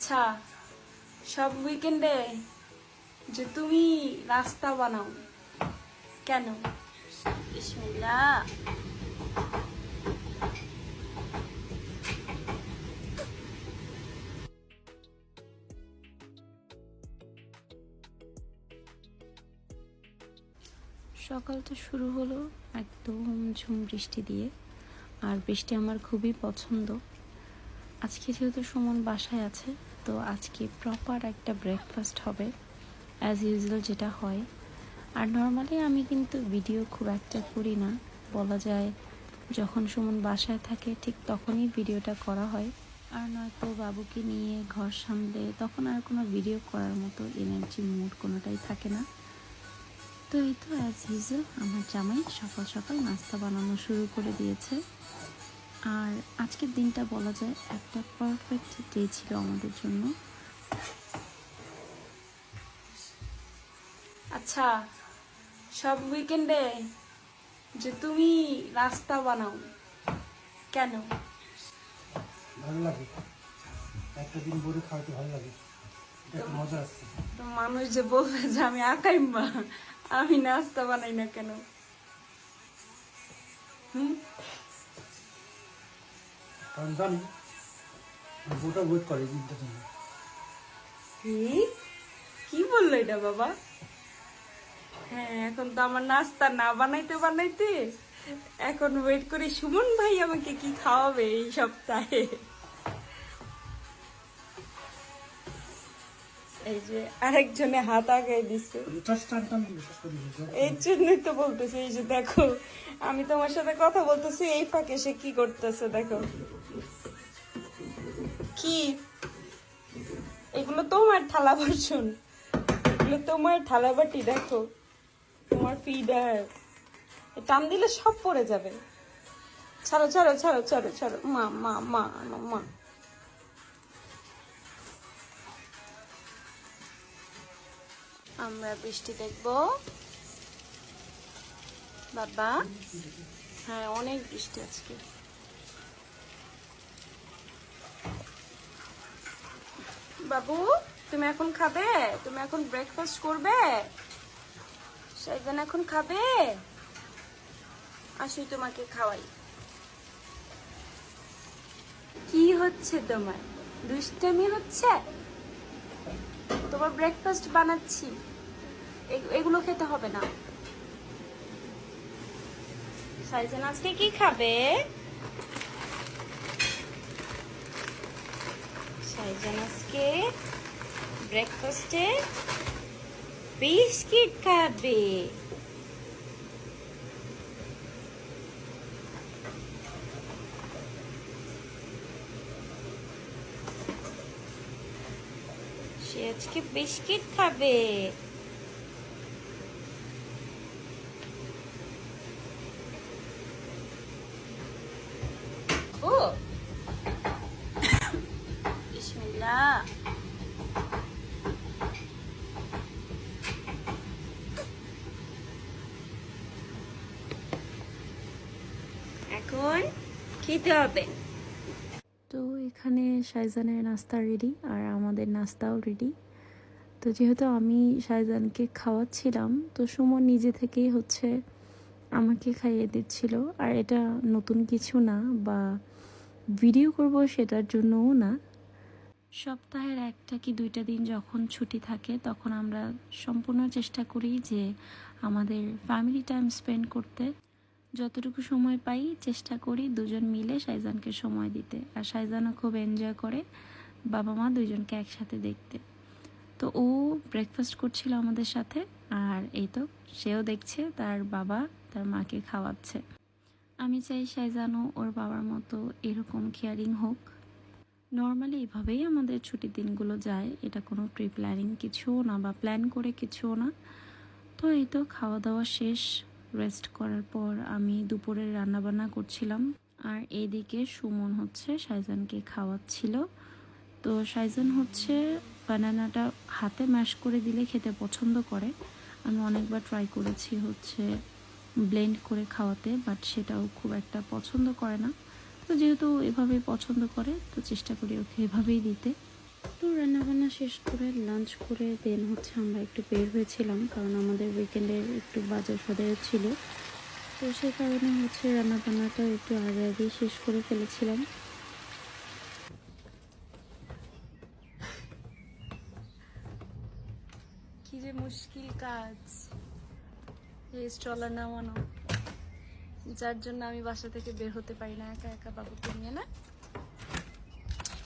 আচ্ছা সব উইকেন্ডে যে তুমি রাস্তা বানাও, কেন? বিসমিল্লাহ। সকালটা শুরু হলো একদম ঝুম বৃষ্টি দিয়ে, আর বৃষ্টি আমার খুবই পছন্দ। আজকে যেহেতু সুমন বাসায় আছে তো আজকে প্রপার একটা ব্রেকফাস্ট হবে অ্যাজ ইউজুয়াল যেটা হয়। আর নর্মালি আমি কিন্তু ভিডিও খুব একটা করি না। বলা যায় যখন সুমন বাসায় থাকে ঠিক তখনই ভিডিওটা করা হয়। আর নয়তো বাবুকে নিয়ে ঘর সামলে তখন আর কোনো ভিডিও করার মতো এনার্জি মুড কোনোটাই থাকে না। তো এই তো অ্যাজ ইউজুয়াল আমার জামাই সকাল সকাল নাস্তা বানানো শুরু করে দিয়েছে। আর আজকের দিনটা বলা যায় একটা পারফেক্ট ডে ছিল আমাদের জন্য। আচ্ছা সব উইকেন্ডে যে তুমি রাস্তা বানাও কেন? ভালো লাগে। একটা দিন বলে খাওয়াতে ভালো লাগে। এটা মজা আসছে তো মানুষ যে বলবে যে আমি আঁকাই মা আমি নাস্তা বানাই না কেন? হুম? কারণ জানি বউটা ওয়েট করে দিনটার জন্য কি? বলল এটা বাবা? হ্যাঁ এখন তো আমার নাস্তা না বানাইতে বানাইতে এখন ওয়েট করে সুমন ভাই আমাকে কি খাওয়াবে এই সপ্তাহে। এই যে আরেকজনে হাত করে দিলে এই জন্যই তো বলতেছে এই যে দেখো আমি তোমার সাথে কথা বলতেছি এই ফাঁকে সে কি করতেছে দেখো। কি? এগুলো তোমার থালা বাসন। এগুলো তোমার থালা বাটি দেখো। তোমার ফিডার। টান দিলে সব পড়ে যাবে। ছাড়ো ছাড়ো ছাড়ো ছাড়ো ছাড়ো। মা মা মা মা, আমরা বৃষ্টি দেখব। বাবা হ্যাঁ অনেক বৃষ্টি আজকে। বাবু, তুমি এখন খাবে? তুমি এখন ব্রেকফাস্ট করবে? সাইজান এখন খাবে? আসি তোমাকে খাওয়াই। কি হচ্ছে তোমার? দুষ্টামি হচ্ছে? তোমার ব্রেকফাস্ট বানাচ্ছি। এগুলো খেতে হবে না। সাইজান, আজকে কি খাবে? সাইজান, আজকে ব্রেকফাস্টে বিস্কিট খাবে। সে আজকে বিস্কিট খাবে। ও। বিসমিল্লাহ। এখন খেতে হবে। তো এখানে শাইজানের নাস্তা রেডি আর আমাদের নাস্তাও রেডি তো যেহেতু আমি শাইজানকে খাওয়াচ্ছিলাম, তো সুমন নিজে থেকেই হচ্ছে আমাকে খাইয়ে দিচ্ছিল। আর এটা নতুন কিছু না বা ভিডিও করব সেটার জন্যও না। সপ্তাহের একটা কি দুইটা দিন যখন ছুটি থাকে, তখন আমরা সম্পূর্ণ চেষ্টা করি যে আমাদের ফ্যামিলি টাইম স্পেন্ড করতে। যতটুকু সময় পাই চেষ্টা করি দুজন মিলে শাইজানকে সময় দিতে। আর শাইজানও খুব এনজয় করে বাবা মা দুজনকে একসাথে দেখতে। তো ও ব্রেকফাস্ট করছিল আমাদের সাথে আর এই তো সেও দেখছে, তার বাবা তার মাকে খাওয়াচ্ছে। আমি চাই শাইজানও ওর বাবার মতো এরকম কেয়ারিং হোক। নর্মালি এভাবেই আমাদের ছুটির দিনগুলো যায়, এটা কোনো প্রি প্ল্যানিং কিছুও না বা প্ল্যান করে কিছুও না। তো এই তো খাওয়া দাওয়া শেষ। রেস্ট করার পর আমি দুপুরের রান্নাবান্না করছিলাম। আর এইদিকে সুমন হচ্ছে শাইজানকে খাওয়াচ্ছিল। তো শাইজান হচ্ছে বানানাটা হাতে ম্যাশ করে দিলে খেতে পছন্দ করে। আমি অনেকবার ট্রাই করেছি হচ্ছে ব্লেন্ড করে খাওয়াতে বাট সেটাও খুব একটা পছন্দ করে না। তো যেহেতু এভাবেই পছন্দ করে, তো চেষ্টা করি ওকে এভাবেই দিতে। তো রান্নাবান্না শেষ করে লাঞ্চ করে দেন হচ্ছে আমরা একটু বের হয়েছিলাম কারণ আমাদের উইকেন্ডের একটু বাজার সদায় ছিল। তো সেই কারণে হচ্ছে রান্নাবান্নাটা একটু আগে আগে শেষ করে ফেলেছিলাম। কি যে মুশকিল কাজ। এই স্ট্রলার নামানো। যার জন্য আমি বাসা থেকে বের হতে পারি না, একা একা বাবুকে নিয়ে, না?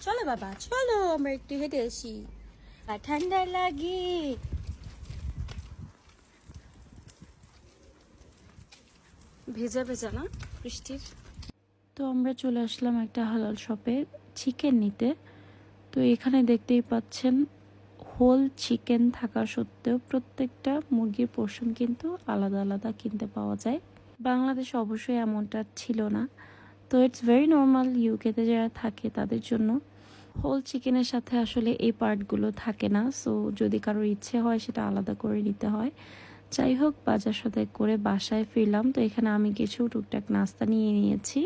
চলো বাবা, চলো, আমরা একটু হেঁটে আসি। আর ঠান্ডা লাগে। ভেজা ভেজা না, বৃষ্টির? তো আমরা চলে আসলাম একটা হালাল শপে, চিকেন নিতে। তো এখানে দেখতেই পাচ্ছেন, হোল চিকেন থাকা সত্ত্বেও প্রত্যেকটা মুরগির পোর্শন কিন্তু আলাদা আলাদা কিনতে পাওয়া যায়। বাংলাদেশে অবশ্যই এমনটা ছিল না। তো ইটস ভেরি নর্মাল ইউকেতে যারা থাকে, তাদের জন্য হোল চিকেনের সাথে আসলে এই পার্টগুলো থাকে না। সো যদি কারোর ইচ্ছে হয়, সেটা আলাদা করে নিতে হয়। যাই হোক, বাজার সদাই করে বাসায় ফিরলাম। তো এখানে আমি কিছু টুকটাক নাস্তা নিয়ে নিয়েছি।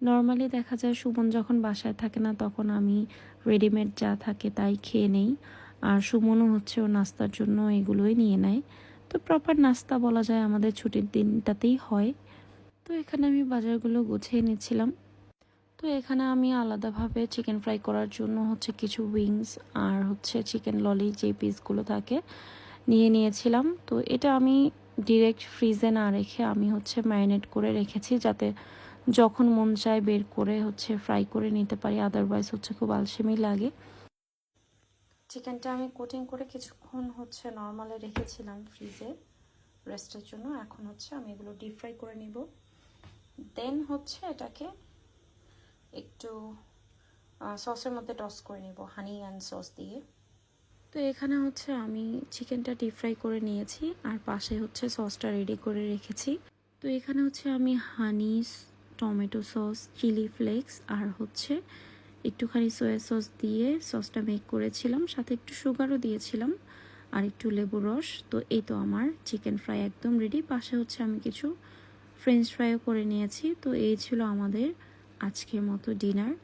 নর্মালি দেখা যায় সুমন যখন বাসায় থাকে না, তখন আমি রেডিমেড যা থাকে তাই খেয়ে নেই। আর সুমনও হচ্ছে ও নাস্তার জন্য এগুলোই নিয়ে নেয়। তো প্রপার নাস্তা বলা যায় আমাদের ছুটির দিনটাতেই হয়। তো এখানে আমি বাজারগুলো গুছিয়ে নিচ্ছিলাম। তো এখানে আমি আলাদাভাবে চিকেন ফ্রাই করার জন্য হচ্ছে কিছু উইংস আর হচ্ছে চিকেন ললি যে পিসগুলো থাকে নিয়ে নিয়েছিলাম। তো এটা আমি ডিরেক্ট ফ্রিজে না রেখে আমি হচ্ছে ম্যারিনেট করে রেখেছি যাতে যখন মন চায় বের করে হচ্ছে ফ্রাই করে নিতে পারি আদারওয়াইজ হচ্ছে খুব আলসেমি লাগে। চিকেনটা আমি কোটিং করে কিছুক্ষণ হচ্ছে নর্মালে রেখেছিলাম ফ্রিজে রেস্টের জন্য। এখন হচ্ছে আমি এগুলো ডিপ ফ্রাই করে নিব। দেন হচ্ছে এটাকে একটু সসের মধ্যে টস করে নেব হানি অ্যান্ড সস দিয়ে। তো এখানে হচ্ছে আমি চিকেনটা ডিপ ফ্রাই করে নিয়েছি, আর পাশে হচ্ছে সসটা রেডি করে রেখেছি। তো এখানে হচ্ছে আমি honey tomato sauce chilli flakes আর হচ্ছে একটুখানি সয়া সস দিয়ে সসটা মেক করেছিলাম। সাথে একটু সুগারও দিয়েছিলাম, আর একটু লেবু রস। তো এই তো আমার চিকেন ফ্রাই একদম রেডি পাশে হচ্ছে আমি কিছু ফ্রেঞ্চ ফ্রাইও করে নিয়েছি। তো এই ছিল আমাদের আজকের মতো ডিনার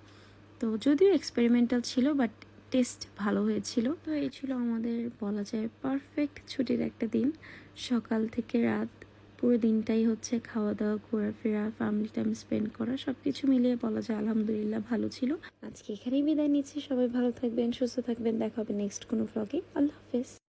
তো যদিও এক্সপেরিমেন্টাল ছিল বাট টেস্ট ভালো হয়েছিল। তো এই ছিল আমাদের বলা যায় পারফেক্ট ছুটির একটা দিন। সকাল থেকে রাত, পুরো দিনটাই হচ্ছে খাওয়া দাওয়া ঘোরাফেরা ফ্যামিলি টাইম স্পেন্ড করা সব কিছু মিলিয়ে বলা যায় আলহামদুলিল্লাহ ভালো ছিল। আজকে এখানেই বিদায় নিচ্ছি। সবাই ভালো থাকবেন, সুস্থ থাকবেন। দেখা হবে নেক্সট কোনো ভ্লগে আল্লাহ হাফেজ।